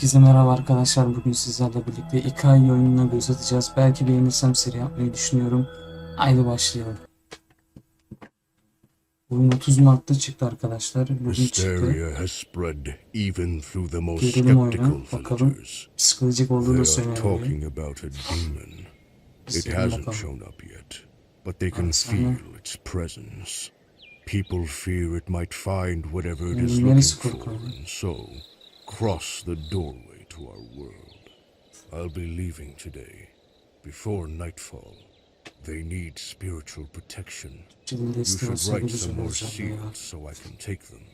Herkese merhaba arkadaşlar. Bugün sizlerle birlikte Ikai oyununa göz atacağız. Belki beğenirsem seri yapmayı düşünüyorum. Haydi başlayalım. Oyun 30 Mart'ta çıktı arkadaşlar. Bugün çıktı. Oyunu. skeptical Bakalım. Psikolojik olduğu da söyleniyor. hasn't bakalım. shown up yet, but they can feel its presence. People fear it might find whatever it is looking for, and so cross the doorway to our world. I'll be leaving today, before nightfall. They need spiritual protection. You should write güzel some more olacak seals so I can take them.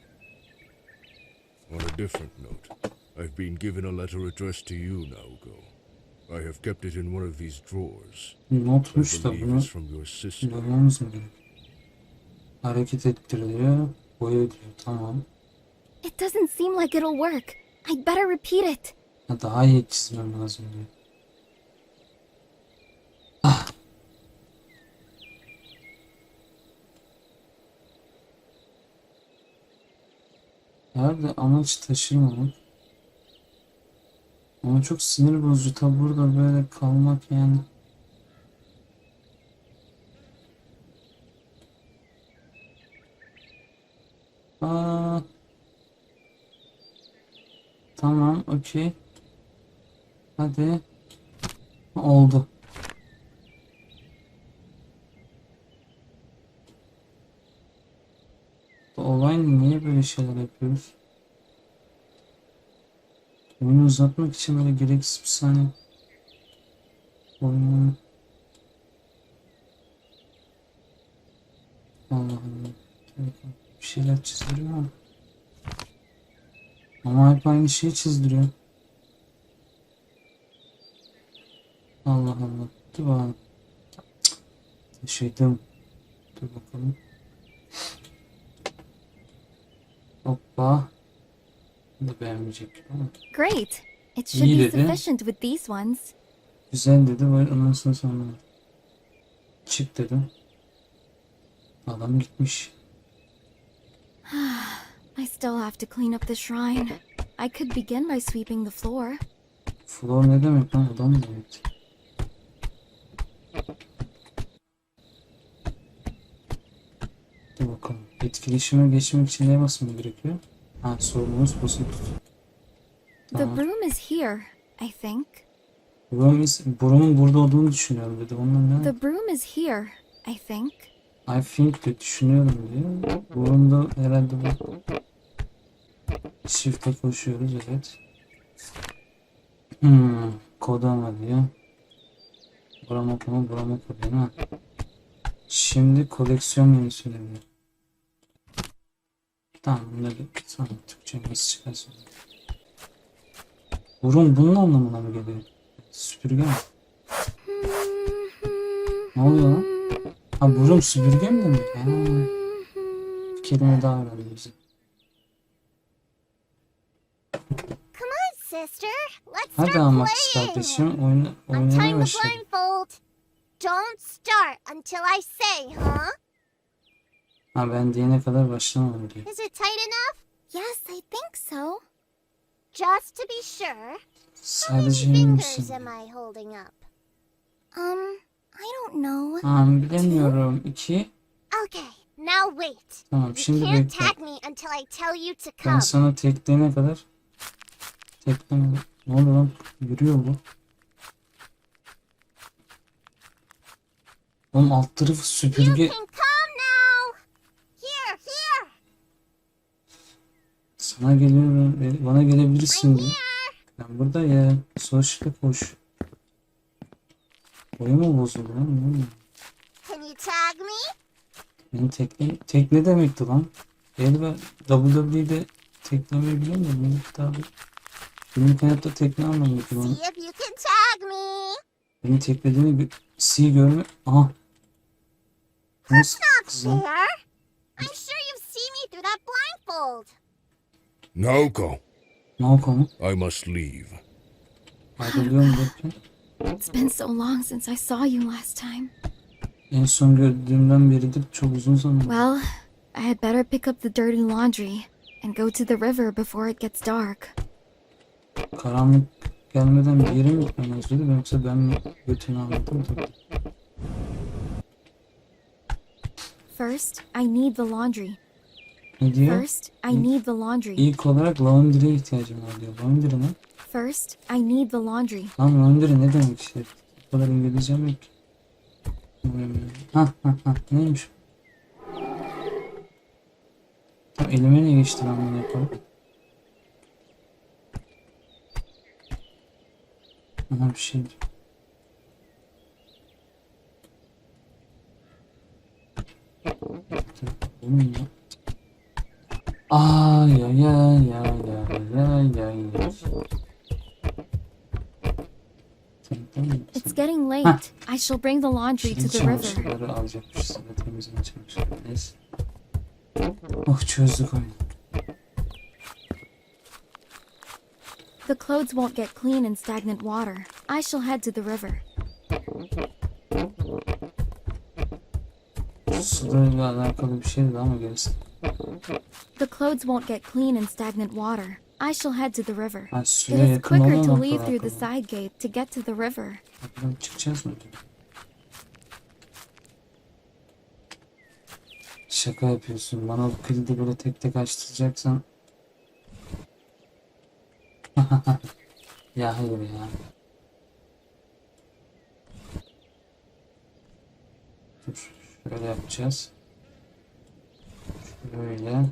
On a different note, I've been given a letter addressed to you, Naoko. I have kept it in one of these drawers. I Notmuş da believe bunu it's from your sister. bulmamız mı gerek? Hareket ettiriliyor. Boya ödüyor. Tamam. It doesn't seem like it'll work. I'd better repeat it. Ha, daha iyi çizmem lazım diyor. Ah. Nerede amaç taşırmamak. Ama çok sinir bozucu tabi burada böyle kalmak yani. Aa. Tamam, okey. Hadi. Oldu. Olay niye böyle şeyler yapıyoruz? Oyunu uzatmak için böyle gereksiz bir saniye. Oyunu... Allah Allah. Bir şeyler çizdiriyor ama. Ama hep aynı şeyi çizdiriyor. Allah Allah. Dur bakalım. Taşıydım. Dur bakalım. Hoppa. Bu da beğenmeyecek ama. Great. It should İyi be dedi. sufficient with these ones. Güzel dedi. Böyle ondan sonra sonra. Çık dedim. Adam gitmiş. I still have to clean up the shrine. I could begin by sweeping the floor. Floor ne demek lan? Adam mı demek? Dur bakalım. Etkileşime geçmek için ne basmam gerekiyor? Ha sorunumuz basılı tut. The Tamam. broom is here, I think. Buramın, buramın burada olduğunu düşünüyorum dedi. Ondan ne? The broom is here, I think. I think de düşünüyorum diyor. Burunda herhalde bu. Shift'e koşuyoruz evet. Hmm, kodama diyor. Buram okuma, buram oku diyor. Ha. Şimdi koleksiyon menüsü diyor. Tamam bunları tamam Türkçe nasıl çıkarsın? Burun bunun anlamına mı geliyor? Süpürge mi? Ne oluyor lan? Ha burun süpürge mi demek? Ha. Bir kelime daha öğrendim bize. Come on, sister. Let's Hadi start ama kız kardeşim oyna, oynamaya the başladı. blindfold. Don't start until I say, huh? Ha ben diyene kadar başlamam diyor. Is it tight enough? Yes, I think so. Just to be sure. How many fingers am I holding up? Um, I don't know. Ha bilemiyorum. İki. Okay, now wait. Tamam You şimdi can't bekle. tag me until I tell you to Ben come. sana tekleyene kadar. Tekleme. Ne oluyor lan? Yürüyor bu. Oğlum alt tarafı You süpürge. Sana geliyorum. Bana gelebilirsin. Ben burada ya. Sonuçta koş. Boyu mu bozuldu lan? Ne oluyor? Can you tag me? Benim tekne, tekne demekti lan. El ben WWE'de teklemeyi biliyor musun? Benim tabi. Günlük hayatta tekne anlamıydı bana. See if you can tag me. Beni teklediğini gö- si görme. Aha. Nasıl kızım? There. I'm sure you've seen me through that blindfold. Naoko, Ne konu? I must leave. Ayrılıyorum derken. It's been so long since I saw you last time. En son gördüğümden beridir çok uzun zaman. Well, I had better pick up the dirty laundry and go to the river before it gets dark. karanlık gelmeden bir yere mi gitmem lazım yoksa ben mi götünü almadım da. First, I need the laundry. Ne diyor? First, I need the laundry. İlk olarak laundry'e ihtiyacım var diyor. Laundry ne? First, I need the laundry. Lan laundry ne demek işte? Bu kadar İngilizcem yok. Ha ha ha neymiş? Elime ne geçti lan bunu yapalım? Aha bir şey. Oğlum ya. Ay ay ay ay ay ay ay. It's getting late. I shall bring the laundry to the river. çamaşırları alacakmışız. ve temizleme çamaşırları. Neyse. Oh çözdük oyunu. The clothes won't get clean in stagnant water. I shall head to the river. Sularla alakalı bir şeydi ama gerisi. The clothes won't get clean in stagnant water. I shall head to the river. Ha It is quicker to leave through the side gate to get to the river. Buradan çıkacağız mı? Şaka yapıyorsun. Bana bu kilidi böyle tek tek açtıracaksan. ya hayır ya. Dur. Şöyle yapacağız. Şöyle.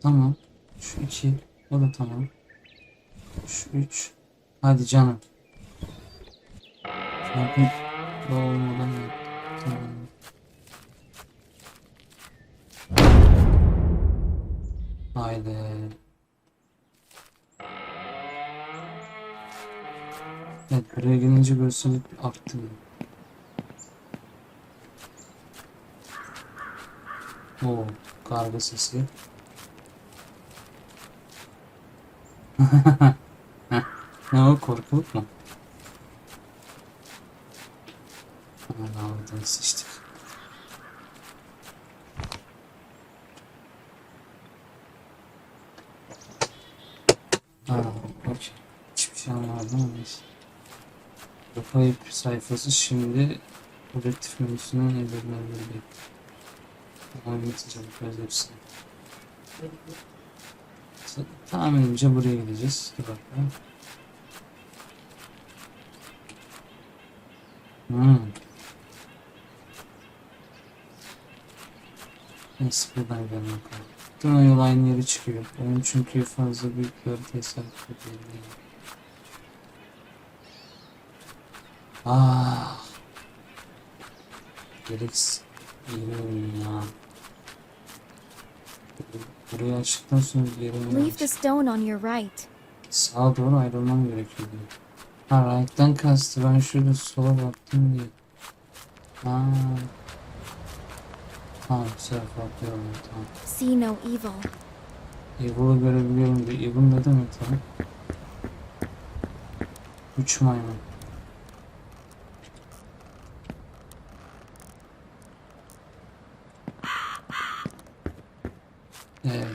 Tamam. Şu iki. O da tamam. Şu üç. Hadi canım. Şarkı olmadan. Tamam. Haydi. Evet buraya gelince görsellik arttı. Oo, karga sesi. Ne o korkuluk mu? Aman Allah'ım sıçtık. Ha, okey. Hiçbir şey anlamadım ama neyse. Kayıp sayfası şimdi objektif menüsünden evlerinden Anlatacağım biraz hepsini. Ta- Tahminimce buraya gideceğiz. Dur bakalım. Hmm. Neyse buradan gidelim bakalım. Bütün o yol aynı yere çıkıyor. Onun çünkü fazla büyük bir sarkıp değil. Ah. Gereksiz. Yürüyorum ya. Burayı açtıktan sonra yere Leave the stone on your right. Sağa doğru ayrılmam gerekiyor. Ha right'tan kastı. Ben şurada sola baktım diye. Ha. Tamam bu sefer farklı yolum tamam. See no evil. Evil'ı görebiliyorum diyor. Evil ne demek lan? Üç maymun. Evet.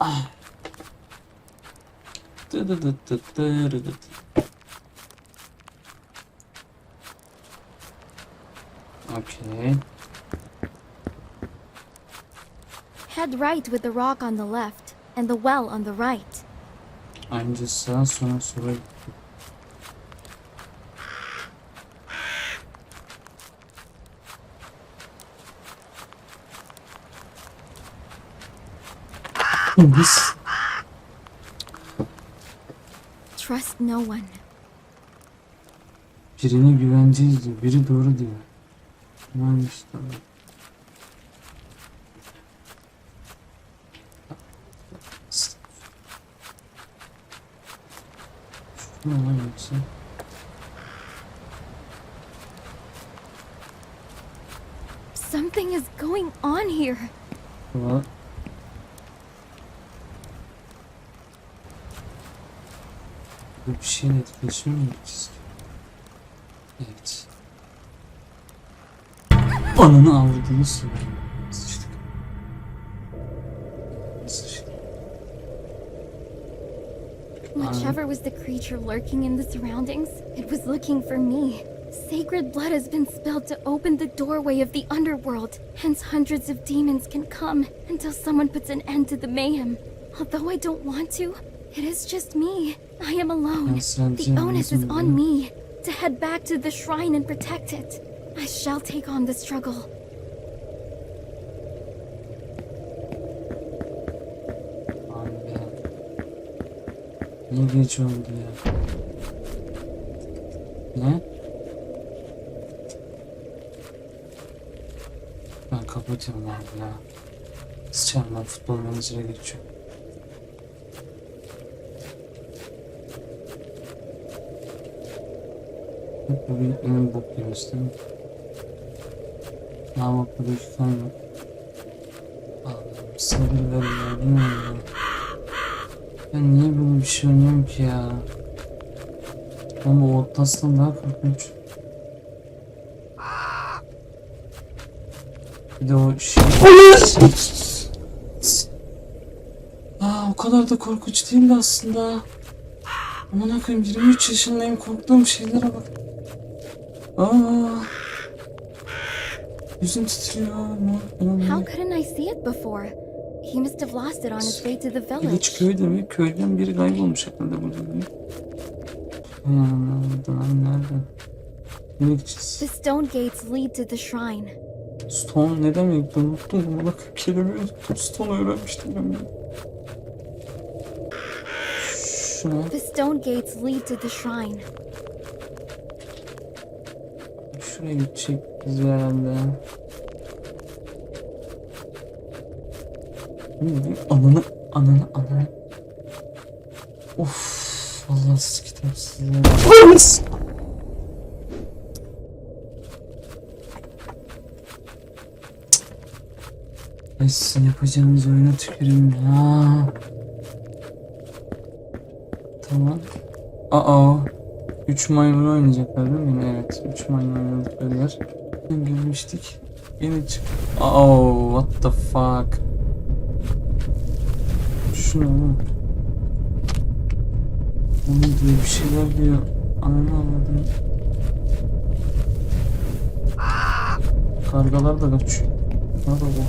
Ah. Dı dı dı dı dı dı dı. Okay. Head right with the rock on the left and the well on the right. Önce sağa sonra sola Biz Trust no one. birine güveneceğiz diyor. Biri doğru diyor. Tamam işte. Şu ne lan yoksa? Something is going on here. Var. Bu bir. Whichever was the creature lurking in the surroundings, it was looking for me. Sacred blood has been spilled to open the doorway of the underworld. Hence, hundreds of demons can come until someone puts an end to the mayhem. Although I don't want to, it is just me. I am alone. The onus is on me to head back to the shrine and protect it. I shall take on the struggle. Ne geç oldu ya. Ne? Ben kapatıyorum abi ya. Sıçarım ben futbol menajere geçiyorum. Bugün en bok yemiş değil mi? Ya bak burada iki tane yok. Allah'ım sabır ver ya bilmiyorum ya. Ben niye böyle bir şey oynuyorum ki ya? Ama o Outlast'tan daha korkunç. Bir de o şey... Aa, o kadar da korkunç değildi aslında. Aman koyayım 23 yaşındayım korktuğum şeylere bak. Aa. Yüzüm titriyor. Ne? How couldn't I see it before? He must have lost it on his way to the village. köyde mi? Köyden biri kaybolmuş herhalde burada. değil mi? Lan nerede? Nereye gideceğiz? The stone gates lead to the shrine. Stone ne demek? Ben unuttum. Bak kelimeyi unuttum. Stone öğrenmiştim ben. Şuna. The stone gates lead to the shrine. Şuraya gidecek biz herhalde. Ananı ananı ananı. Of vallahi siz kitapsız. Ay sizin yapacağınız oyuna tükürüm ya. Tamam. Uh oh. 3 maymun oynayacaklar değil mi? Evet. 3 maymun oynadıkları yer. Girmiştik. Yeni çık. Oh, what the fuck. Şunu oğlum. Onu diyor bir şeyler diyor. Ananı anladım. Kargalar da kaçıyor. Ne da bu?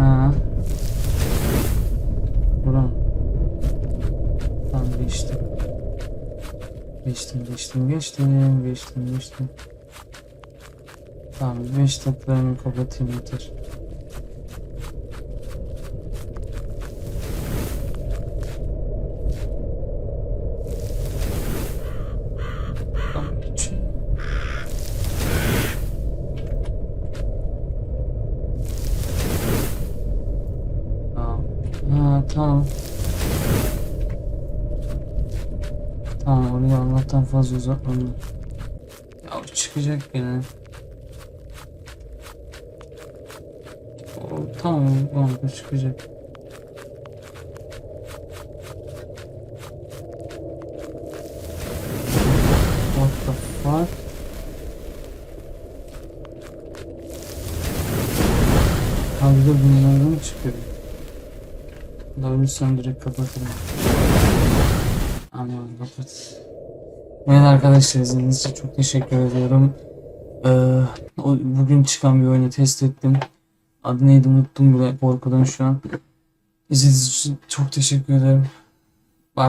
Ha. Buram. Tamam geçtim. Geçtim geçtim geçtim geçtim geçtim. Tamam 5 dakikayı kapatayım yeter. Tamam. Tamam orayı Allah'tan fazla uzatmadım. Ya çıkacak gene. O, tamam bu çıkacak. What the fuck? De bunlardan çıkıyor. Davulsan direkt kapatırım. Anlıyorum kapat. Evet arkadaşlar izlediğiniz için çok teşekkür ediyorum. Ee, bugün çıkan bir oyunu test ettim. Adı neydi unuttum bile korkudan şu an. İzlediğiniz için çok teşekkür ederim.